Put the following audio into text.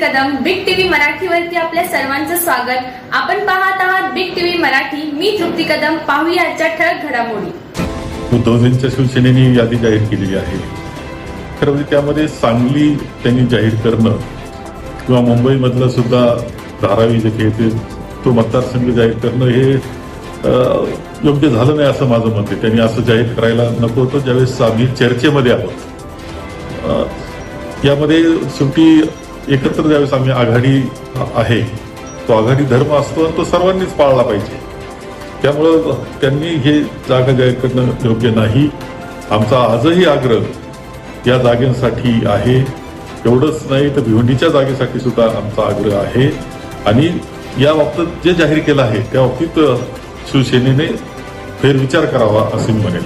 मराठीवरती आपल्या सर्वांचं स्वागत. आपण पाहत आहात बिग टीव्ही मराठी. मी तृप्ती कदम. पाहूया आजच्या ठळक घडामोडी. उद्धवजींच्या शिवसेनेने यादी जाहीर केलेली आहे. खरं म्हणजे त्यामध्ये सांगली त्यांनी जाहीर करणं किंवा मुंबईमधलं सुद्धा धारावी जे काही ते तो मतदारसंघ जाहीर करणं हे अं, योग्य झालं नाही असं माझं मत आहे. त्यांनी असं जाहीर करायला नको होतं. ज्यावेळेस आम्ही चर्चेमध्ये आहोत. अं, यामध्ये शेवटी एकत्र ज्यावेळेस आम्ही आघाडी आहे तो आघाडी धर्म असतो आणि तो सर्वांनीच पाळला पाहिजे. त्यामुळं त्यांनी हे जागा जाहीर करणं योग्य नाही. आमचा आजही आग्रह या जागेसाठी आहे. एवढंच नाही तर भिवंडीच्या जागेसाठी सुद्धा आमचा आग्रह आहे. आणि या बाबतीत जे जाहीर केलं आहे त्या बाबतीत शिवसेनेने फेरविचार करावा असे मी म्हणेल.